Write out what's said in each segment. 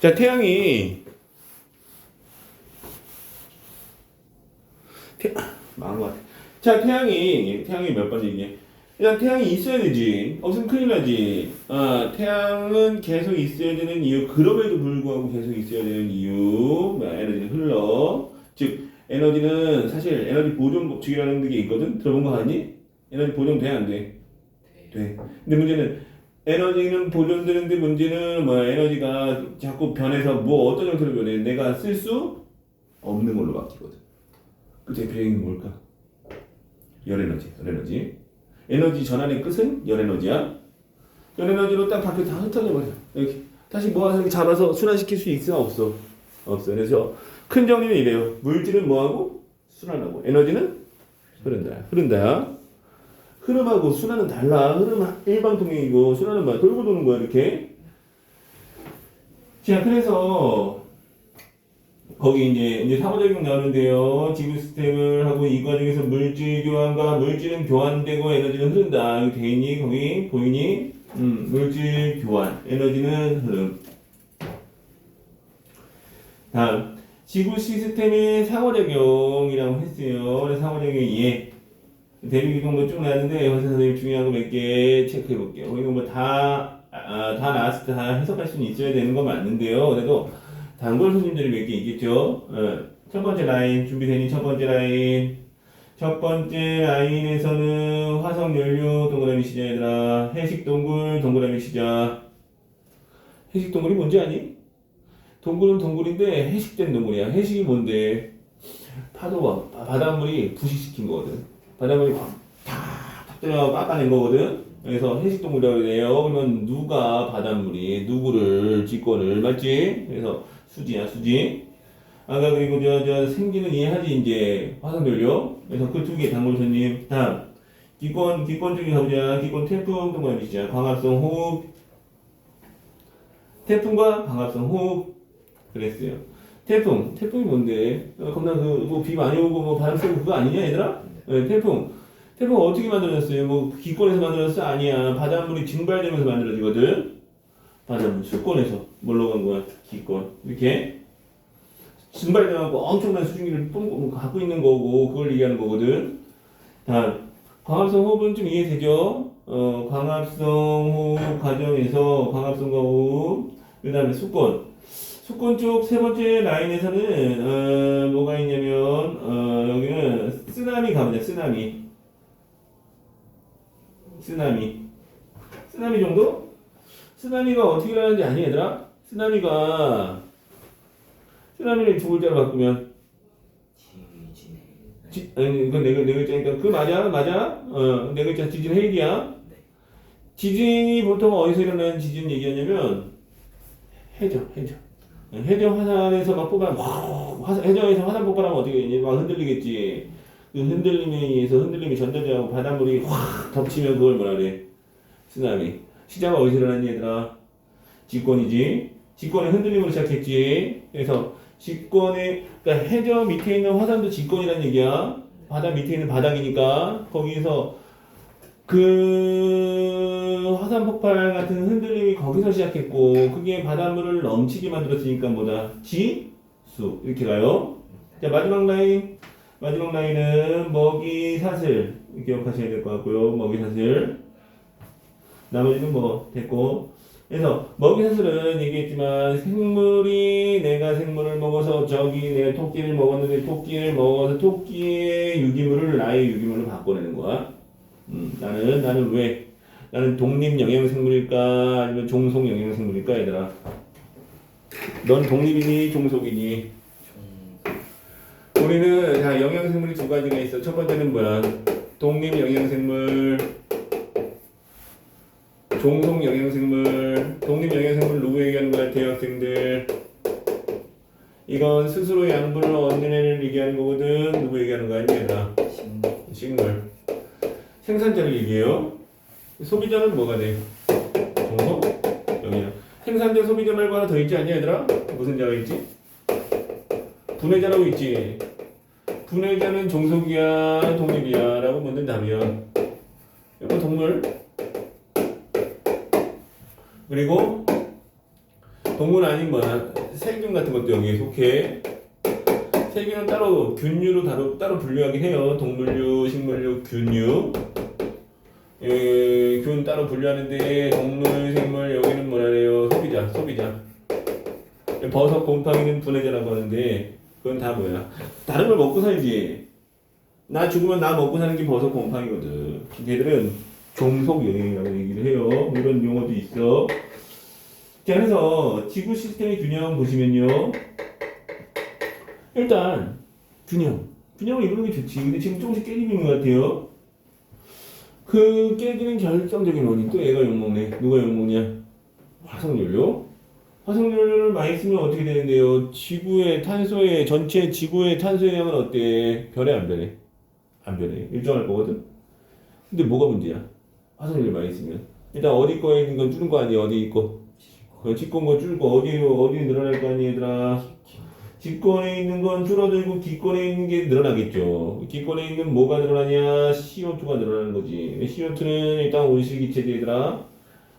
자, 태양이 태, 망한 것 같아. 자, 태양이 태양이 몇 번째 이게? 일단 태양이 있어야 되지. 없으면 큰일 나지. 아, 태양은 계속 있어야 되는 이유. 그럼에도 불구하고 계속 있어야 되는 이유. 뭐, 에너지는 흘러. 즉, 에너지는 사실 에너지 보존 법칙이라는 게 있거든. 들어본 거 아니? 에너지 보존돼 안 돼? 돼. 근데 문제는 에너지는 보존되는데 문제는 뭐 에너지가 자꾸 변해서 뭐 어떤 형태로 변해? 내가 쓸 수 없는 걸로 바뀌거든. 그 대표적인 게 뭘까? 열 에너지, 열 에너지. 에너지 전환의 끝은 열 에너지야. 열 에너지로 딱 바뀌어 다 흩어져 버려. 이렇게 다시 모아서 잡아서 순환시킬 수 있어 없어? 없어. 그래서 큰 정리는 이래요. 물질은 뭐하고 순환하고 에너지는 흐른다. 흐른다. 흐름하고 순환은 달라. 흐름은 일방통행이고 순환은 뭐야? 돌고 도는 거야 이렇게. 자 그래서 거기 이제 이제 상호작용 나오는데요. 지구 시스템을 하고 이 과정에서 물질 교환과 물질은 교환되고 에너지는 흐른다. 여기 돼 있니? 거기 보이니? 음, 물질 교환, 에너지는 흐름. 다음 지구 시스템의 상호작용이라고 했어요. 상호작용이 예. 대륙 이동도 쭉 나왔는데 여기서 선생님 중요한 거 몇 개 체크해 볼게요. 이거 뭐다 아, 다 나왔을 때 다 해석할 수는 있어야 되는 건 맞는데요. 그래도 단골 손님들이 몇 개 있겠죠. 어, 첫 번째 라인 준비되니 첫 번째 라인 첫 번째 라인에서는 화석 연료 동그라미 시작 얘들아 해식 동굴 동그라미 시작 해식 동굴이 뭔지 아니? 동굴은 동굴인데 해식된 동굴이야. 해식이 뭔데? 파도가 바- 바닷물이 부식시킨 거거든. 바닷물이 탁탁 들어가고 깎아낸 거거든. 그래서 해식 동굴이라고 그래요. 그러면 누가 바닷물이 누구를 직권을 맞지? 그래서 수지야 수지. 아까 그리고 저 저 생기는 이해하지 이제 화산연료. 그래서 그 두개 단골손님 다음 기권 기권 중에 가보자. 기권 태풍 시작. 광합성 호흡 태풍과 광합성 호흡 그랬어요. 태풍 태풍이 뭔데? 어, 겁나 그뭐 비 많이 오고 뭐 바람 쐬고 그거 아니냐 얘들아? 네, 태풍 태풍 어떻게 만들어졌어요? 뭐 기권에서 만들어졌어? 아니야. 바닷물이 증발되면서 만들어지거든. 바닷물 수권에서 뭘로 간 거야? 기권 이렇게 증발돼갖고 엄청난 수증기를 뿜 갖고 있는 거고 그걸 얘기하는 거거든. 다음 광합성 호흡은 좀 이해되죠? 어, 광합성 호흡 과정에서 광합성과 호흡 그 다음에 수권 수권 쪽 세 번째 라인에서는 어, 뭐가 있냐면 어, 여기는 쓰나미 가보자 쓰나미. 쓰나미. 쓰나미 정도? 쓰나미가 어떻게 일어나는지 아니 얘들아? 쓰나미가 쓰나미를 두 글자로 바꾸면. 지, 아니 이건 네, 글- 네 글자니까. 그 맞아? 맞아? 어네 글자. 지진 해일이야? 지진이 보통 어디서 일어나는 지진 얘기하냐면 해저 해저 해저 화산에서 막 뽑아 와 화산 해저에서 화산 폭발하면 어떻게 되니? 막 흔들리겠지. 그 흔들림에 의해서 흔들림이 전달되고 바닷물이 확 덮치면 그걸 뭐라 그래? 쓰나미. 시작은 어디서 일어나니 얘들아? 직권이지? 직권의 흔들림으로 시작했지. 그래서 직권의 그러니까 해저 밑에 있는 화산도 직권이라는 얘기야. 바다 밑에 있는 바닥이니까. 거기서 그 화산 폭발 같은 흔들림이 거기서 시작했고 그게 바닷물을 넘치게 만들었으니까 뭐다 지수 이렇게 가요. 자 마지막 라인 마지막 라인은 먹이 사슬 기억하셔야 될 것 같고요. 먹이 사슬 나머지는 뭐 됐고 그래서 먹이 사슬은 얘기했지만 생물이 내가 생물을 먹어서 저기 내가 토끼를 먹었는데 토끼를 먹어서 토끼의 유기물을 나의 유기물로 바꿔내는 거야. 음, 나는 나는 왜? 나는 독립 영양 생물일까? 아니면 종속 영양 생물일까 얘들아? 넌 독립이니 종속이니? 우리는 자 영양 생물이 두 가지가 있어. 첫 번째는 뭐야? 독립 영양 생물. 종속 영양 생물. 독립 영양 생물 누구 얘기하는 거야 대학생들? 이건 스스로 양분을 얻는 애를 얘기하는 거거든. 누구 얘기하는 거야 얘들아? 식물 생산자를 얘기해요. 소비자는 뭐가 돼? 종속? 여기야. 생산자, 소비자 말고 하나 더 있지 않냐 얘들아? 무슨 자가 있지? 분해자라고 있지. 분해자는 종속이야, 독립이야 라고 묻는 답이야. 이거 동물. 그리고 동물 아닌 뭐야 세균 같은 것도 여기에 속해. 세균은 따로 균류로 따로 따로 분류하긴 해요. 동물류, 식물류, 균류. 예, 균 따로 분류하는데 동물, 생물 여기는 뭐라 그래요? 소비자, 소비자. 버섯, 곰팡이는 분해자라고 하는데 그건 다 뭐야? 다른 걸 먹고 살지. 나 죽으면 나 먹고 사는 게 버섯, 곰팡이거든. 걔들은 종속 영역이라고 얘기를 해요. 이런 용어도 있어. 자, 그래서 지구 시스템의 균형 보시면요. 일단 균형. 균형을 이루는 게 좋지. 근데 지금 조금씩 깨지고 있는 것 같아요. 그 깨지는 결정적인 원인 또 얘가 욕먹네. 누가 욕먹냐? 화석연료. 화석연료를 많이 쓰면 어떻게 되는데요? 지구의 탄소의 전체 지구의 탄소의 양은 어때? 변해 안 변해? 안 변해. 일정할 거거든. 근데 뭐가 문제야? 화석연료 많이 쓰면 일단 어디 거에 있는 건 줄은 거 아니야? 어디 거? 그 직권 거 줄고 어디 어디 늘어날 거 아니 얘들아? 직권에 있는 건 줄어들고 기권에 있는 게 늘어나겠죠. 기권에 있는 뭐가 늘어나냐? CO2가 늘어나는 거지. CO2는 일단 온실 기체지 얘들아.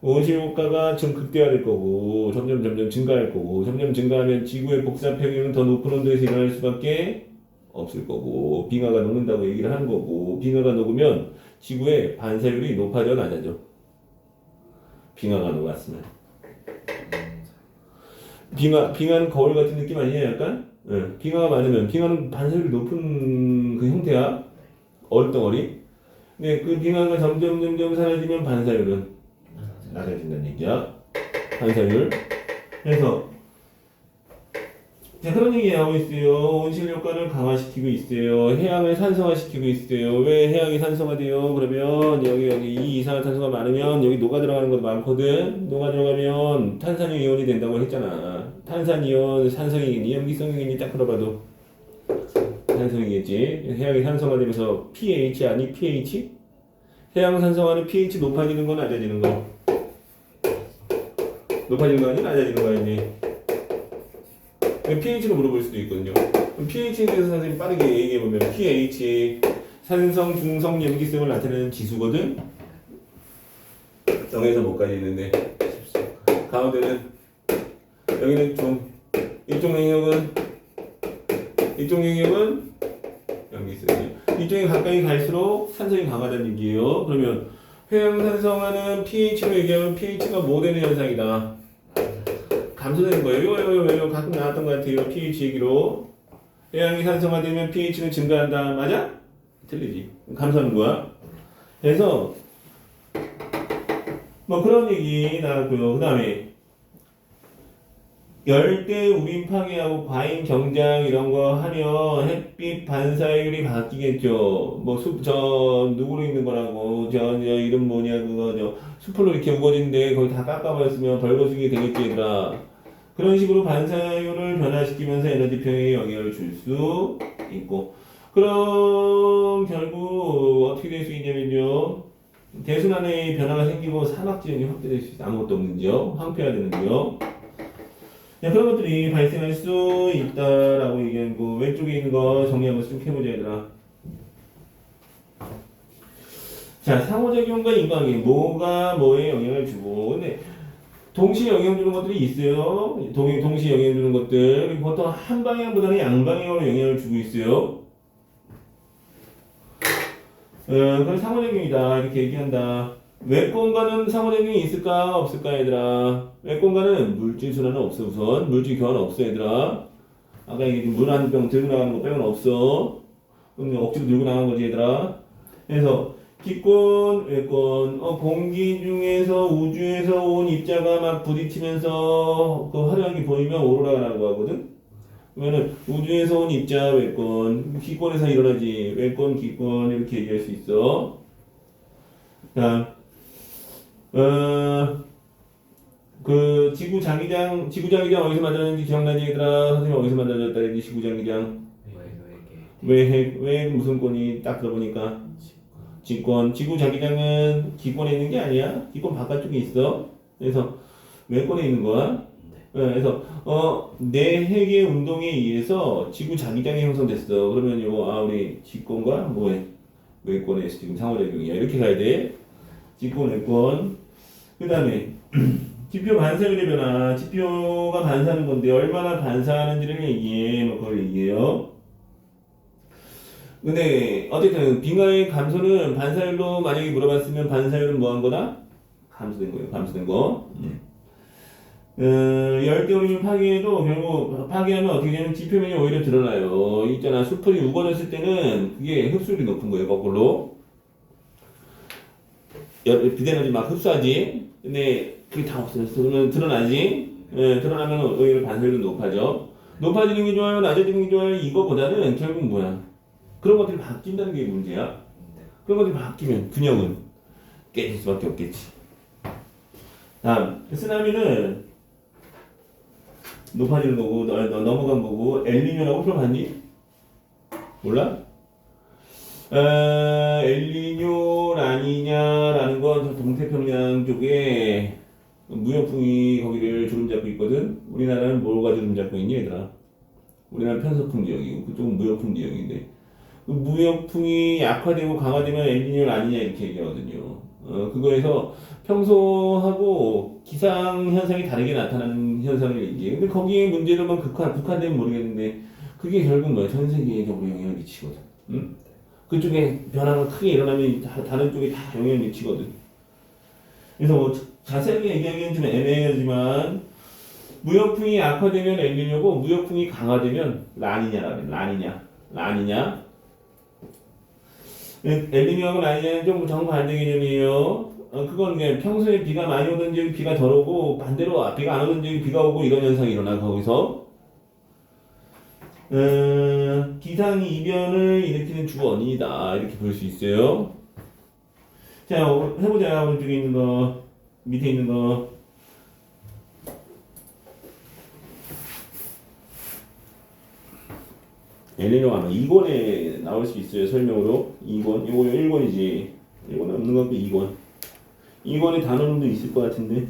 온실 효과가 좀 극대화될 거고 점점 점점 증가할 거고 점점 증가하면 지구의 복사 평균은 더 높은 온도에서 일어날 수밖에 없을 거고 빙하가 녹는다고 얘기를 하는 거고 빙하가 녹으면 지구의 반사율이 높아져 낮아져. 빙하가 녹았으면. 빙하, 빙하는 거울 같은 느낌 아니냐, 약간? 예, 빙하가 많으면, 빙하는 반사율이 높은 그 형태야. 얼덩어리. 근데 그 빙하가 점점, 점점 사라지면 반사율은 낮아진다는 얘기야. 반사율. 그래서, 자, 그런 얘기 하고 있어요. 온실 효과를 강화시키고 있어요. 해양을 산성화시키고 있어요. 왜 해양이 산성화돼요? 그러면 여기 여기 이 이산화탄소가 많으면 여기 녹아 들어가는 것도 많거든. 녹아 들어가면 탄산유 이온이 된다고 했잖아. 탄산 이온 산성이겠니? 염기성이겠니? 딱 들어봐도 산성이겠지. 해양이 산성화되면서 pH 아니 pH? 해양 산성화는 pH 높아지는 거 낮아지는 거? 높아지는 거 아니 낮아지는 거 아니니? pH로 물어볼 수도 있거든요. pH에 대해서 선생님 빠르게 얘기해 보면 pH 산성, 중성, 염기성을 나타내는 지수거든. 0에서 뭐까지 있는데 가운데는 여기는 좀 이쪽 영역은 이쪽 영역은 염기성이 이쪽에 가까이 갈수록 산성이 강하다는 얘기예요. 그러면 회양 산성화는 pH로 얘기하면 pH가 뭐 되는 현상이다. 감소되는 거예요. 요, 요, 요, 요, 가끔 나왔던 것 같아요. pH 얘기로. 해양이 산성화되면 pH는 증가한다. 맞아? 틀리지. 감소하는 거야. 그래서, 뭐 그런 얘기 나왔고요. 그 다음에, 열대 우림 파괴하고 과잉 경장 이런 거 하면 햇빛 반사율이 바뀌겠죠. 뭐 숲, 저, 누구로 있는 거라고, 저, 저 이름 뭐냐, 그거, 저, 숲으로 이렇게 우거진데 거기 다 깎아버렸으면 벌거숭이 되겠지, 얘들아. 그런 식으로 반사율을 변화시키면서 에너지 평형에 영향을 줄 수 있고 그럼 결국 어떻게 될 수 있냐면요. 대순환의 변화가 생기고 산악 지역이 확대될 수 있어. 아무것도 없는 지역 황폐화되는 지역 자, 그런 것들이 발생할 수 있다라고 얘기한 거. 왼쪽에 있는 거 정리 한번 쭉 해보자 얘들아. 자 상호작용과 인과관계 뭐가 뭐에 영향을 주고. 근데 동시에 영향 주는 것들이 있어요. 동, 동시에 영향 주는 것들. 보통 한 방향보다는 양방향으로 영향을 주고 있어요. 어, 그건 상호작용이다. 이렇게 얘기한다. 외권과는 상호작용이 있을까? 없을까, 얘들아? 외권과는 물질 순환은 없어, 우선. 물질 교환은 없어, 얘들아. 아까 얘기했 물한 병 들고 나가는 거 빼고는 없어. 억지로 들고 나간 거지, 얘들아. 그래서 기권, 외권, 어, 공기 중에서 우주에서 온 입자가 막 부딪히면서 그 화려하게 보이면 오로라라고 하거든. 그러면은 우주에서 온 입자 외권, 기권에서 일어나지 외권, 기권 이렇게 얘기할 수 있어. 자, 어, 그 지구 자기장, 지구 자기장 어디서 만들었는지 기억나니 얘들아? 선생님 어디서 만들어졌다 했지 지구 자기장? 왜왜 왜, 왜 무슨 권이 딱 들어보니까 직권, 지구 자기장은 기권에 있는 게 아니야. 기권 바깥쪽에 있어. 그래서 외권에 있는 거야. 네, 그래서 어, 내 핵의 운동에 의해서 지구 자기장이 형성됐어. 그러면 이거 아 우리 직권과 뭐에 외권에서 지금 상호작용이야. 이렇게 가야 돼. 직권, 외권. 그다음에 지표 반사율의 변화, 지표가 반사하는 건데 얼마나 반사하는지를 얘기해, 뭐 그걸 얘기해요. 근데 어쨌든 빙하의 감소는 반사율로 만약에 물어봤으면 반사율은 뭐한 거다? 감소된 거예요. 감소된 거. 음. 어, 열대우림 파괴도 결국 파괴하면 어떻게 되냐면 지표면이 오히려 드러나요. 있잖아 수풀이 우거졌을 때는 그게 흡수율이 높은 거예요. 거꾸로. 열- 비대너지 막 흡수하지. 근데 그게 다 없어졌어. 그러면 드러나지. 예, 드러나면 오히려 반사율도 높아져. 높아지는 게 좋아요, 낮아지는 게 좋아요. 이거보다는 결국 뭐야? 그런 것들이 바뀐다는 게 문제야. 네. 그런 것들이 바뀌면 균형은 깨질 수밖에 없겠지. 다음 쓰나미는 높아지는 거고 너, 너, 넘어간 거고 엘니뇨라고 풀어봤니? 몰라? 어, 엘니뇨 라니냐라는 건저 동태평양 쪽에 무역풍이 거기를 주름 잡고 있거든. 우리나라는 뭐가 주름 잡고 있니 얘들아? 우리나라 편서풍 지역이고 그쪽은 무역풍 지역인데 그 무역풍이 약화되고 강화되면 엘니뇨 라니냐 이렇게 얘기하거든요. 어, 그거에서 평소하고 기상 현상이 다르게 나타나는 현상을 얘기해요. 근데 거기에 문제로만 극한, 국한되면 모르겠는데 그게 결국 뭐야? 전 세계적으로 영향을 미치거든. 응? 그쪽에 변화가 크게 일어나면 다, 다른 쪽에 다 영향을 미치거든. 그래서 뭐 자세하게 얘기하기는 좀 애매하지만 무역풍이 약화되면 엘니뇨고 무역풍이 강화되면 라니냐라 그래. 라니냐. 라니냐. 엘니뇨하고 라니냐는 좀 정반대 개념이에요. 어, 그건 그냥 평소에 비가 많이 오던 지역이 비가 덜 오고 반대로 아, 비가 안 오던 지역이 비가 오고 이런 현상이 일어나 거기서 어, 기상 이변을 일으키는 주 원인이다 이렇게 볼 수 있어요. 자 어, 해보자 오른쪽에 있는 거 밑에 있는 거 엘리노 아마 2권에 나올 수 있어요. 설명으로 2권 이거 1권이지. 1권에 없는 것 같고 2권. 2권에 단어는 있을 것 같은데